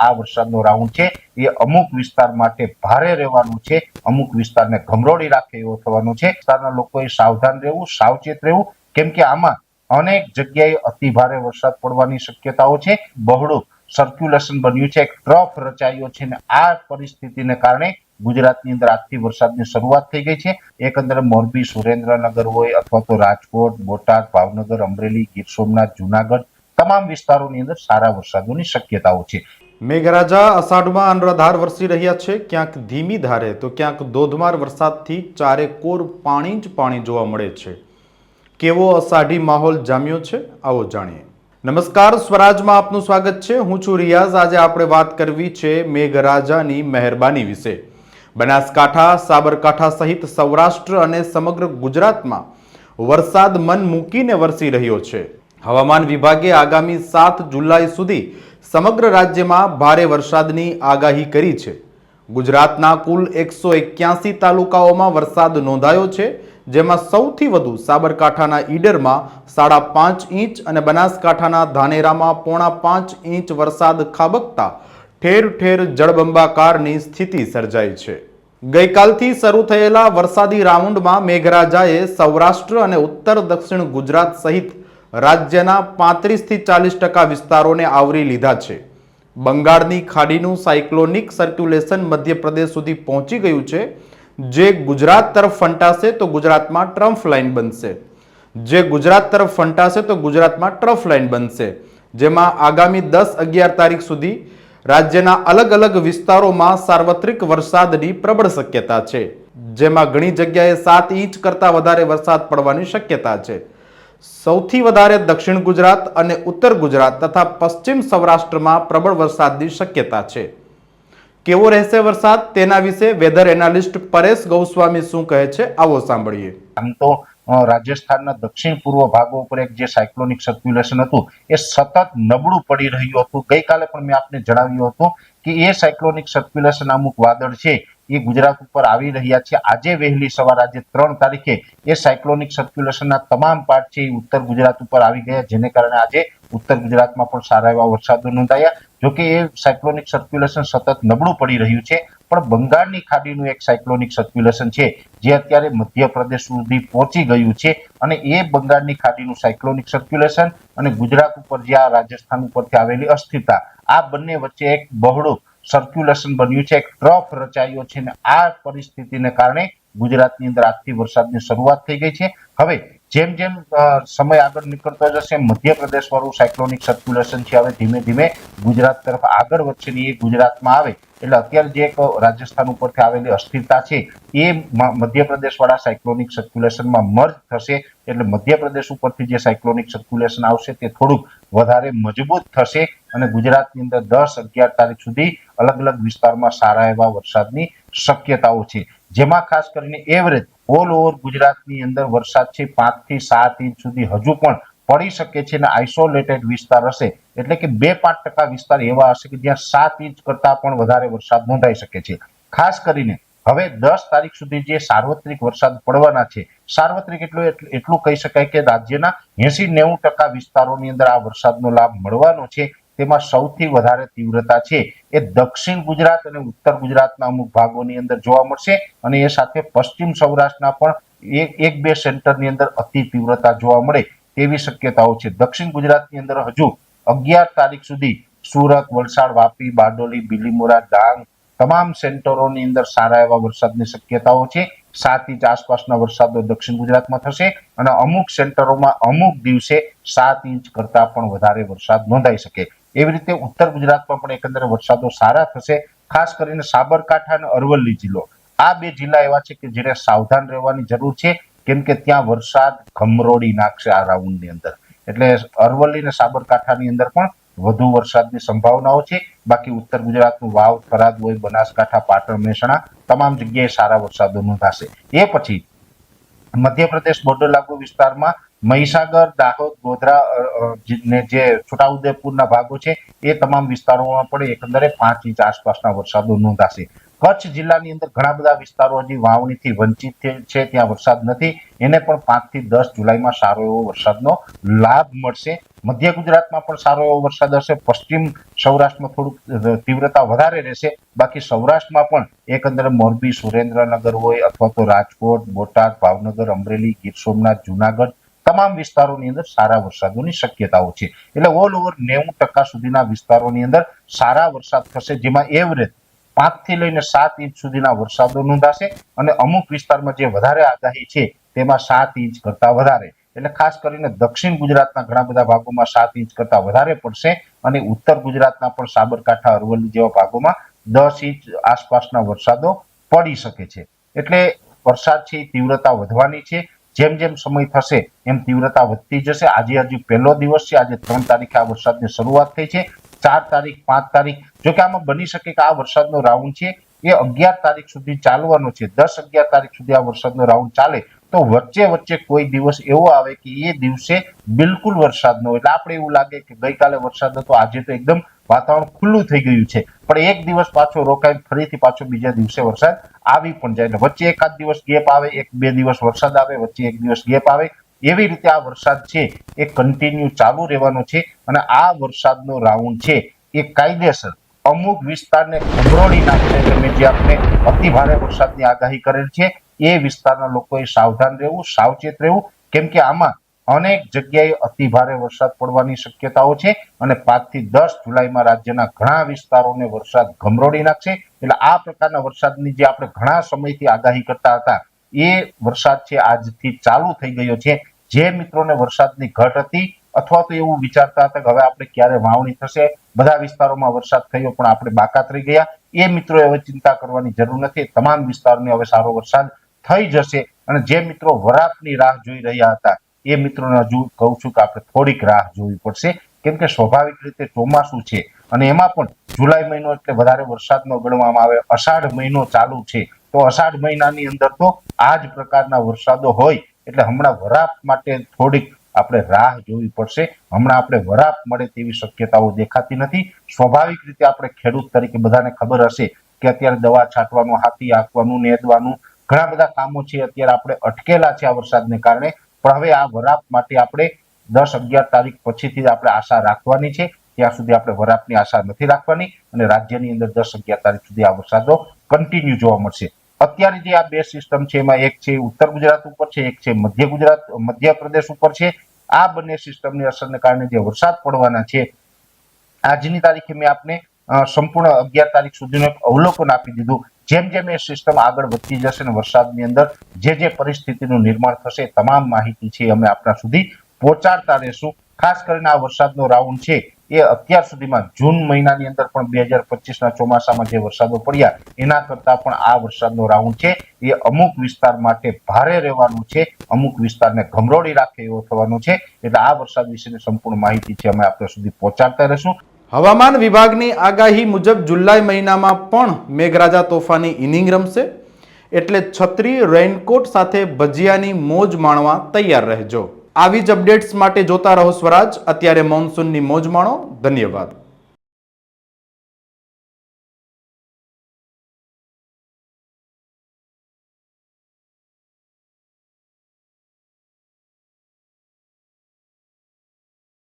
આ વરસાદનો રાઉન્ડ છે. એ અમુક વિસ્તાર માટે ભારે રહેવાનું છે. અમુક વિસ્તારને ગમરોડી રાખે એવો થવાનો છે. વિસ્તારના લોકોએ સાવધાન રહેવું, સાવચેત રહેવું. કેમ કે આમાં અનેક જગ્યાએ અતિ ભારે વરસાદ પડવાની શક્યતાઓ છે. બહોળું સર્ક્યુલેશન બન્યું છે. એક ટ્રફ રચાયો છે અને આ પરિસ્થિતિને કારણે ગુજરાતની અંદર આજથી વરસાદની શરૂઆત થઈ ગઈ છે. એકંદરે મોરબી, સુરેન્દ્રનગર હોય અથવા તો રાજકોટ, બોટાદ, ભાવનગર, અમરેલી, ગીર સોમનાથ, જુનાગઢ. તમામ વિસ્તારોની અંદર સારા વરસાદોની શક્યતાઓ છે. મેઘરાજા અષાઢમાં અનરાધાર વરસી રહ્યા છે. ક્યાંક ધીમી ધારે તો ક્યાંક ધોધમાર વરસાદથી ચારે કોર પાણી જ પાણી જોવા મળે છે. કેવો અષાઢી માહોલ જામ્યો છે? આવો જાણીએ. નમસ્કાર, સ્વરાજમાં આપનું સ્વાગત છે. હું છું રિયાઝ. આજે આપણે વાત કરવી છે મેઘરાજાની મહેરબાની વિશે. બનાસકાંઠા, સાબરકાંઠા સહિત સૌરાષ્ટ્ર અને સમગ્ર ગુજરાતમાં વરસાદ મન મૂકીને વરસી રહ્યો છે. હવામાન વિભાગે આગામી સાત જુલાઈ સુધી સમગ્ર રાજ્યમાં ભારે વરસાદની આગાહી કરી છે. ગુજરાતના કુલ એકસો એક્યાસી તાલુકાઓમાં વરસાદ નોંધાયો છે, જેમાં સૌથી વધુ સાબરકાંઠાના ઈડરમાં સાડા પાંચ ઇંચ અને બનાસકાંઠાના ધાનેરામાં પોણા પાંચ ઇંચ વરસાદ ખાબકતા ઠેર ઠેર જળબંબાકારની સ્થિતિ સર્જાઈ છે. ગઈકાલથી શરૂ થયેલા વરસાદી રાઉન્ડમાં મેઘરાજાએ સૌરાષ્ટ્ર અને ઉત્તર દક્ષિણ ગુજરાત સહિત રાજ્યના પાંત્રીસથી ચાલીસ ટકા વિસ્તારોને આવરી લીધા છે. બંગાળની ખાડીનું સાયક્લોનિક સર્ક્યુલેશન મધ્યપ્રદેશ સુધી પહોંચી ગયું છે. જે ગુજરાત તરફ ફંટાશે તો ગુજરાતમાં ટ્રમ્ફ લાઇન બનશે. જે ગુજરાત તરફ ફંટાશે તો ગુજરાતમાં ટ્રફ લાઇન બનશે. જેમાં આગામી દસ અગિયાર તારીખ સુધી રાજ્યના અલગ અલગ વિસ્તારોમાં સાર્વત્રિક વરસાદની પ્રબળ શક્યતા છે. જેમાં ઘણી જગ્યાએ સાત ઇંચ કરતાં વધારે વરસાદ પડવાની શક્યતા છે. સૌથી વધારે દક્ષિણ ગુજરાત અને ઉત્તર ગુજરાત તથા પશ્ચિમ સૌરાષ્ટ્રમાં પ્રબળ વરસાદની શક્યતા છે. કેવો રહેશે વરસાદ? તેના વિશે વેધર એનાલિસ્ટ પરેશ ગૌસ્વામી શું કહે છે? આવો સાંભળીએ. આમ તો રાજસ્થાનના દક્ષિણ પૂર્વ ભાગો ઉપર એક જે સાયક્લોનિક સર્ક્યુલેશન હતું, એ સતત નબળું પડી રહ્યું હતું. ગઈકાલે પણ મેં આપને જણાવ્યું હતું કે એ સાયક્લોનિક સર્ક્યુલેશન અમુક વાદળ છે એ ગુજરાત ઉપર આવી રહ્યા છે. આજે વહેલી સવાર, આજે ત્રણ તારીખે એ સાયક્લોનિક સર્ક્યુલેશનના તમામ પાર્ટ છે એ ઉત્તર ગુજરાત ઉપર આવી ગયા. જેને કારણે આજે ઉત્તર ગુજરાતમાં પણ સારા એવા વરસાદો નોંધાયા. જોકે એ સાયક્લોનિક સર્ક્યુલેશન સતત નબળું પડી રહ્યું છે. પણ બંગાળની ખાડીનું એક સાયક્લોનિક સર્ક્યુલેશન છે, જે અત્યારે મધ્યપ્રદેશ સુધી પહોંચી ગયું છે. અને એ બંગાળની ખાડીનું સાયક્લોનિક સર્ક્યુલેશન અને ગુજરાત ઉપર જે આ રાજસ્થાન ઉપરથી આવેલી અસ્થિરતા, આ બંને વચ્ચે એક બહોળું સર્ક્યુલેશન બન્યું છે, એક ટ્રફ રચાયો છે અને આ પરિસ્થિતિને કારણે ગુજરાતની અંદર આજથી વરસાદની શરૂઆત થઈ ગઈ છે. હવે જેમ જેમ સમય આગળ નીકળતો જશે મધ્યપ્રદેશ વાળું સાયક્લોનિક સર્ક્યુલેશન છે હવે ધીમે ધીમે ગુજરાત તરફ આગળ વધશે એ ગુજરાતમાં આવે. એટલે અત્યારે જે એક રાજસ્થાન ઉપરથી આવેલી અસ્થિરતા છે, એ મધ્યપ્રદેશ વાળા સાયક્લોનિક સર્ક્યુલેશનમાં મર્જ થશે. એટલે મધ્યપ્રદેશ ઉપરથી જે સાયક્લોનિક સર્ક્યુલેશન આવશે તે થોડુંક વધારે મજબૂત થશે અને ગુજરાતની અંદર દસ અગિયાર તારીખ સુધી અલગ અલગ વિસ્તારમાં સારા એવા વરસાદની શક્યતાઓ છે. જેમાં ખાસ કરીને એવરેજ ઓલ ઓવર ગુજરાતની અંદર વરસાદ છે પાંચથી સાત ઇંચ સુધી હજુ પણ પડી શકે છે અને આઇસોલેટેડ વિસ્તાર હશે. એટલે કે બે પાંચ ટકા વિસ્તાર એવા હશે કે જ્યાં સાત ઇંચ કરતા પણ વધારે વરસાદ નોંધાઈ શકે છે. ખાસ કરીને હવે દસ તારીખ સુધી જે સાર્વત્રિક વરસાદ પડવાના છે, સાર્વત્રિક એટલું- એટલું કહી શકાય કે રાજ્યના એસી નેવું ટકા વિસ્તારોની અંદર આ વરસાદનો લાભ મળવાનો છે. તેમાં સૌથી વધારે તીવ્રતા છે. એ દક્ષિણ ગુજરાત અને ઉત્તર ગુજરાતના અમુક ભાગોની અંદર જોવા મળશે અને એ સાથે પશ્ચિમ સૌરાષ્ટ્રના પણ એક બે સેન્ટરની અંદર અતિ તીવ્રતા જોવા મળે તેવી શક્યતાઓ છે. દક્ષિણ ગુજરાતની અંદર હજુ અગિયાર તારીખ સુધી સુરત, વલસાડ, વાપી, બારડોલી, બિલીમોરા, ડાંગ તમામ સેન્ટરોની અંદર સારા એવા વરસાદની શક્યતાઓ છે. સાત ઇંચ આસપાસના વરસાદો દક્ષિણ ગુજરાતમાં થશે અને અમુક સેન્ટરોમાં અમુક દિવસે સાત ઇંચ કરતા પણ વધારે વરસાદ નોંધાઈ શકે. એવી રીતે ઉત્તર ગુજરાતમાં પણ એકંદરે વરસાદો સારા થશે, ખાસ કરીને સાબરકાંઠા અને અરવલ્લી જિલ્લો. આ બે જિલ્લા એવા છે કે જેને સાવધાન રહેવાની જરૂર છે, કેમ કે ત્યાં વરસાદ ગમરોડી નાખશે આ રાઉન્ડની અંદર. એટલે અરવલ્લી અને સાબરકાંઠાની અંદર પણ વધુ વરસાદની સંભાવનાઓ છે. બાકી ઉત્તર ગુજરાતનું વાવ, થરાદ હોય બનાસકાંઠા, પાટણ, મહેસાણા તમામ જગ્યાએ સારા વરસાદો નોંધાશે. એ પછી મધ્યપ્રદેશ બોર્ડર લાગુ વિસ્તારમાં મહીસાગર, દાહોદ, ગોધરા જે છોટાઉદેપુરના ભાગો છે, એ તમામ વિસ્તારોમાં પણ એકંદરે પાંચ ઇંચ આસપાસના વરસાદો નોંધાશે. કચ્છ જિલ્લાની અંદર ઘણા બધા વિસ્તારો હજી વાવણીથી વંચિત છે- ત્યાં વરસાદ નથી. એને પણ પાંચથી દસ જુલાઈમાં સારો એવો વરસાદનો લાભ મળશે. મધ્ય ગુજરાતમાં પણ સારો એવો વરસાદ હશે. પશ્ચિમ સૌરાષ્ટ્રમાં થોડુંક તીવ્રતા વધારે રહેશે. બાકી સૌરાષ્ટ્રમાં પણ એકંદરે મોરબી, સુરેન્દ્રનગર હોય અથવા તો રાજકોટ, બોટાદ, ભાવનગર, અમરેલી, ગીર સોમનાથ, જુનાગઢ તમામ વિસ્તારોની અંદર સારા વરસાદોની શક્યતાઓ છે. એટલે ઓલ ઓવર નેવું ટકા સુધીના વિસ્તારોની અંદર સારા વરસાદ થશે, જેમાં એવરેજ પાંચથી લઈને સાત ઇંચ સુધીના વરસાદો નોંધાશે અને અમુક વિસ્તારમાં જે વધારે આગાહી છે તેમાં સાત ઇંચ કરતા વધારે. એટલે ખાસ કરીને દક્ષિણ ગુજરાતના ઘણા બધા ભાગોમાં સાત ઇંચ કરતા વધારે પડશે અને ઉત્તર ગુજરાતના પણ સાબરકાંઠા, અરવલ્લી જેવા ભાગોમાં દસ ઇંચ આસપાસના વરસાદો પડી શકે છે. એટલે વરસાદ છે તીવ્રતા વધવાની છે. જેમ જેમ સમય થશે એમ તીવ્રતા વધતી જશે. આજે હજુ પહેલો દિવસ છે. આજે ત્રણ તારીખે આ વરસાદની શરૂઆત થઈ છે. ચાર તારીખ, પાંચ તારીખ, જો કે આમાં બની શકે કે આ વરસાદનો રાઉન્ડ છે, એ અગિયાર તારીખ સુધી ચાલવાનો છે. દસ અગિયાર તારીખ સુધી આ વરસાદનો રાઉન્ડ ચાલે. તો વચ્ચે વચ્ચે કોઈ દિવસ એવો આવે કે એ દિવસે બિલકુલ વરસાદ ન હોય. એટલે આપણે એવું લાગે કે ગઈકાલે વરસાદ હતો, આજે તો એકદમ વાતાવરણ ખુલ્લું થઈ ગયું છે. પણ એક દિવસ પાછો રોકાય ફરીથી પાછો બીજા દિવસે વરસાદ આવી પણ જાય. એટલે વચ્ચે એકાદ દિવસ ગેપ આવે, એક બે દિવસ વરસાદ આવે, વચ્ચે એક દિવસ ગેપ આવે. એવી રીતે આ વરસાદ છે, એ કન્ટિન્યુ ચાલુ રહેવાનો છે અને આ વરસાદનો રાઉન્ડ છે, એ કાયદેસર અમુક વિસ્તારને ખબરોડી નાખીને તમે જે આપણે અતિ ભારે વરસાદની આગાહી કરેલ છે, એ વિસ્તારના લોકોએ સાવધાન રહેવું, સાવચેત રહેવું, કેમ કે આમાં અનેક જગ્યાએ અતિ ભારે વરસાદ પડવાની શક્યતાઓ છે અને પાંચથી દસ જુલાઈમાં રાજ્યના ઘણા વિસ્તારોને વરસાદ ગમરોડી નાખશે. એટલે આ પ્રકારના વરસાદની જે આપણે ઘણા સમયથી આગાહી કરતા હતા, એ વરસાદ છે, આજથી ચાલુ થઈ ગયો છે. જે મિત્રોને વરસાદની ઘટ હતી, અથવા તો એવું વિચારતા હતા કે હવે આપણે ક્યારે વાવણી થશે, બધા વિસ્તારોમાં વરસાદ થયો પણ આપણે બાકાત રહી ગયા. એ મિત્રોએ હવે ચિંતા કરવાની જરૂર નથી. તમામ વિસ્તારોને હવે સારો વરસાદ થઈ જશે અને જે મિત્રો વરાપની રાહ જોઈ રહ્યા હતા, એ મિત્રોને હજુ કહું છું કે આપણે થોડીક રાહ જોવી પડશે. કેમ કે સ્વાભાવિક રીતે ચોમાસું છે અને એમાં પણ જુલાઈ મહિનો એટલે વધારે વરસાદનો ગણવામાં આવે. અષાઢ મહિનો ચાલુ છે. તો અષાઢ મહિનાની અંદર તો આ જ પ્રકારના વરસાદો હોય. એટલે હમણાં વરાપ માટે થોડીક આપણે રાહ જોવી પડશે. હમણાં આપણે વરાપ મળે તેવી શક્યતાઓ દેખાતી નથી. સ્વાભાવિક રીતે આપણે ખેડૂત તરીકે બધાને ખબર હશે કે અત્યારે દવા છાંટવાનું, હાથી આંકવાનું નેદવાનું, ઘણા બધા કામો છે અત્યારે આપણે અટકેલા છે આ વરસાદને કારણે. પણ હવે આ વરાપ માટે આપણે દસ અગિયાર તારીખ પછીથી આપણે આશા રાખવાની છે. ત્યાં સુધી આપણે વરાપની આશા નથી રાખવાની અને રાજ્યની અંદર દસ અગિયાર તારીખ સુધી આ વરસાદો કન્ટિન્યુ જોવા મળશે. અત્યારે જે આ બે સિસ્ટમ છે, એમાં એક છે ઉત્તર ગુજરાત ઉપર છે, એક છે મધ્ય ગુજરાત, મધ્યપ્રદેશ ઉપર છે. આ બંને સિસ્ટમની અસરને કારણે જે વરસાદ પડવાના છે, આજની તારીખે મેં આપને સંપૂર્ણ અગિયાર તારીખ સુધીનું એક અવલોકન આપી દીધું. જેમ જેમ એ સિસ્ટમ આગળ વધતી જશે ને વરસાદની અંદર, જે જે પરિસ્થિતિનું નિર્માણ થશે, તમામ માહિતી છે અમે આપણા સુધી પહોંચાડતા રહેશું. ખાસ કરીને આ વરસાદનો રાઉન્ડ છે એ અત્યાર સુધીમાં જૂન મહિનાની અંદર પણ બે હજાર પચીસના ચોમાસામાં જે વરસાદો પડ્યા, એના કરતાં પણ આ વરસાદનો રાઉન્ડ છે. એ અમુક વિસ્તાર માટે ભારે રહેવાનું છે, અમુક વિસ્તારને ગમરોડી રાખે એવો થવાનો છે. એટલે આ વરસાદ વિશેની સંપૂર્ણ માહિતી છે, અમે આપણા સુધી પહોંચાડતા રહીશું. હવામાન વિભાગની આગાહી મુજબ જુલાઈ મહિનામાં પણ મેઘરાજા તોફાની ઇનિંગ રમશે. એટલે છત્રી રેઇનકોટ સાથે ભજીયાની મોજ માણવા તૈયાર રહેજો. આવી જ અપડેટ્સ માટે જોતા રહો સ્વરાજ. અત્યારે મોન્સૂનની મોજ માણો. ધન્યવાદ.